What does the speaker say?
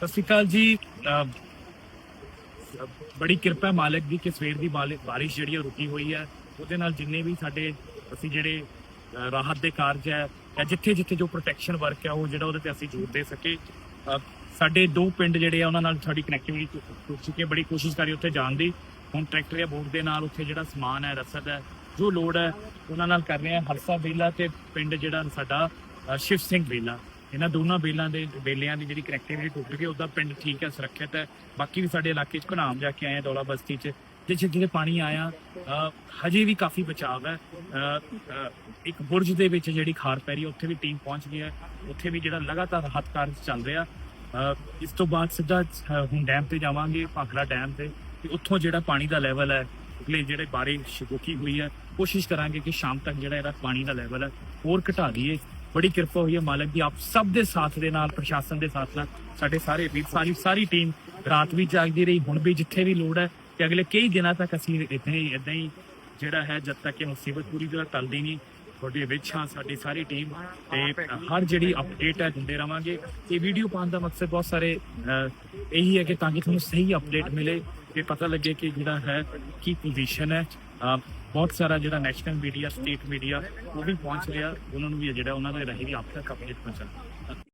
ਸਤਿ ਸ਼੍ਰੀ ਅਕਾਲ ਜੀ। ਬੜੀ ਕਿਰਪਾ ਹੈ ਮਾਲਕ ਦੀ ਕਿ ਸਵੇਰ ਦੀ ਬਾਲ- ਬਾਰਿਸ਼ ਜਿਹੜੀ ਉਹ ਰੁਕੀ ਹੋਈ ਹੈ ਉਹਦੇ ਨਾਲ ਜਿੰਨੇ ਵੀ ਸਾਡੇ, ਅਸੀਂ ਜਿਹੜੇ ਰਾਹਤ ਦੇ ਕਾਰਜ ਹੈ ਜਾਂ ਜਿੱਥੇ ਜਿੱਥੇ ਜੋ ਪ੍ਰੋਟੈਕਸ਼ਨ ਵਰਕ ਹੈ ਉਹ ਜਿਹੜਾ ਉਹਦੇ ਤੇ ਅਸੀਂ ਜ਼ੋਰ ਦੇ ਸਕੇ। ਸਾਡੇ ਦੋ ਪਿੰਡ ਜਿਹੜੇ ਆ, ਉਹਨਾਂ ਨਾਲ ਸਾਡੀ ਕਨੈਕਟੀਵਿਟੀ ਟੁੱਟ ਚੁੱਕੀ ਹੈ ਬੜੀ ਕੋਸ਼ਿਸ਼ ਕਰੀ ਉੱਥੇ ਜਾਣ ਦੀ। ਹੁਣ ਟਰੈਕਟਰ ਜਾਂ ਬੋਟ ਦੇ ਨਾਲ ਉੱਥੇ ਜਿਹੜਾ ਸਮਾਨ ਹੈ ਰਸਦ ਹੈ ਜੋ ਲੋਡ ਹੈ ਉਹਨਾਂ ਨਾਲ ਕਰ ਰਹੇ ਹਾਂ ਹਰਸਾ ਬੇਲਾ ਤੇ ਪਿੰਡ ਜਿਹੜਾ ਸਾਡਾ ਸ਼ਿਵ ਸਿੰਘ ਬੇਲਾ ਇਹਨਾਂ ਦੋਨਾਂ ਬੇਲਾਂ ਦੇ, ਬੇਲਿਆਂ ਦੀ ਜਿਹੜੀ ਕਨੈਕਟੀਵਿਟੀ ਟੁੱਟ ਗਈ, ਉਹਦਾ ਪਿੰਡ ਠੀਕ ਹੈ, ਸੁਰੱਖਿਅਤ ਹੈ। ਬਾਕੀ ਵੀ ਸਾਡੇ ਇਲਾਕੇ 'ਚ ਘਨਾਮ ਜਾ ਕੇ ਆਏ ਆ ਦੌਲਾ ਬਸਤੀ 'ਚ। ਜਿੱਥੇ ਜਿਹੜੇ ਪਾਣੀ ਆਇਆ ਹਜੇ ਵੀ ਕਾਫੀ ਬਚਾਅ ਹੈ। ਇੱਕ ਬੁਰਜ ਦੇ ਵਿੱਚ ਜਿਹੜੀ ਖਾਰ ਪੈ ਰਹੀ ਹੈ, ਉੱਥੇ ਵੀ ਟੀਮ ਪਹੁੰਚ ਗਈ ਹੈ। ਉੱਥੇ ਵੀ ਜਿਹੜਾ ਲਗਾਤਾਰ ਰਾਹਤ ਕਾਰਜ ਚੱਲ ਰਿਹਾ। ਇਸ ਤੋਂ ਬਾਅਦ ਸਿੱਧਾ ਹੁਣ ਡੈਮ ਤੇ ਜਾਵਾਂਗੇ, ਭਾਖੜਾ ਡੈਮ ਤੇ। ਤੇ ਉੱਥੋਂ ਜਿਹੜਾ ਪਾਣੀ ਦਾ ਲੈਵਲ ਹੈ, ਅਗਲੇ ਜਿਹੜੇ ਬਾਰਿਸ਼ ਰੁਕੀ ਹੋਈ ਹੈ, ਕੋਸ਼ਿਸ਼ ਕਰਾਂਗੇ ਕਿ ਸ਼ਾਮ ਤੱਕ ਜਿਹੜਾ ਇਹਦਾ ਪਾਣੀ ਦਾ ਲੈਵਲ ਹੈ, ਹੋਰ ਘਟਾ ਦਈਏ। ਬੜੀ ਕਿਰਪਾ ਹੋਈ ਹੈ ਮਾਲਕ ਦੀ। ਆਪ ਸਭ ਦੇ ਸਾਥ ਦੇ ਨਾਲ, ਪ੍ਰਸ਼ਾਸਨ ਦੇ ਸਾਥ ਨਾਲ, ਸਾਡੇ ਸਾਰੇ ਵੀਰ ਸਾਰੀ ਸਾਰੀ ਟੀਮ ਰਾਤ ਵੀ ਜਾਗਦੀ ਰਹੀ, ਹੁਣ ਵੀ ਜਿੱਥੇ ਵੀ ਲੋੜ ਹੈ ਤੇ ਅਗਲੇ ਕਈ ਦਿਨਾਂ ਤੱਕ ਅਸੀਂ ਇਦਾਂ ਹੀ ਇਦਾਂ ਹੀ ਜਿਹੜਾ ਹੈ, ਜਦ ਤੱਕ ਇਹ ਮੁਸੀਬਤ ਪੂਰੀ ਤਰ੍ਹਾਂ ਟਲਦੀ ਨਹੀਂ, ਤੁਹਾਡੇ ਵਿੱਚ ਹਾਂ, ਸਾਡੀ ਸਾਰੀ ਟੀਮ ਤੇ ਹਰ ਜਿਹੜੀ ਅਪਡੇਟ ਹੈ, ਦਿੰਦੇ ਰਵਾਂਗੇ। ਇਹ ਵੀਡੀਓ ਪਾਉਣ ਦਾ ਮਕਸਦ ਬਹੁਤ ਸਾਰੇ ਇਹੀ ਹੈ ਕਿ ਤਾਂ ਕਿ ਤੁਹਾਨੂੰ ਸਹੀ ਅਪਡੇਟ ਮਿਲੇ। ਕਿ ਪਤਾ ਲੱਗੇ ਕਿ ਜਿਹੜਾ ਹੈ, ਕੀ ਪੋਜੀਸ਼ਨ ਹੈ। ਬਹੁਤ ਸਾਰਾ ਜਿਹੜਾ ਨੈਸ਼ਨਲ ਮੀਡੀਆ ਸਟੇਟ ਮੀਡੀਆ ਉਹ ਵੀ ਪਹੁੰਚ ਰਿਹਾ। ਉਹਨਾਂ ਨੂੰ ਵੀ ਜਿਹੜਾ, ਉਹਨਾਂ ਦੇ ਰਾਹੀਂ ਵੀ ਆਪ ਤੱਕ ਅਪਡੇਟ ਪਹੁੰਚਾਉਣਾ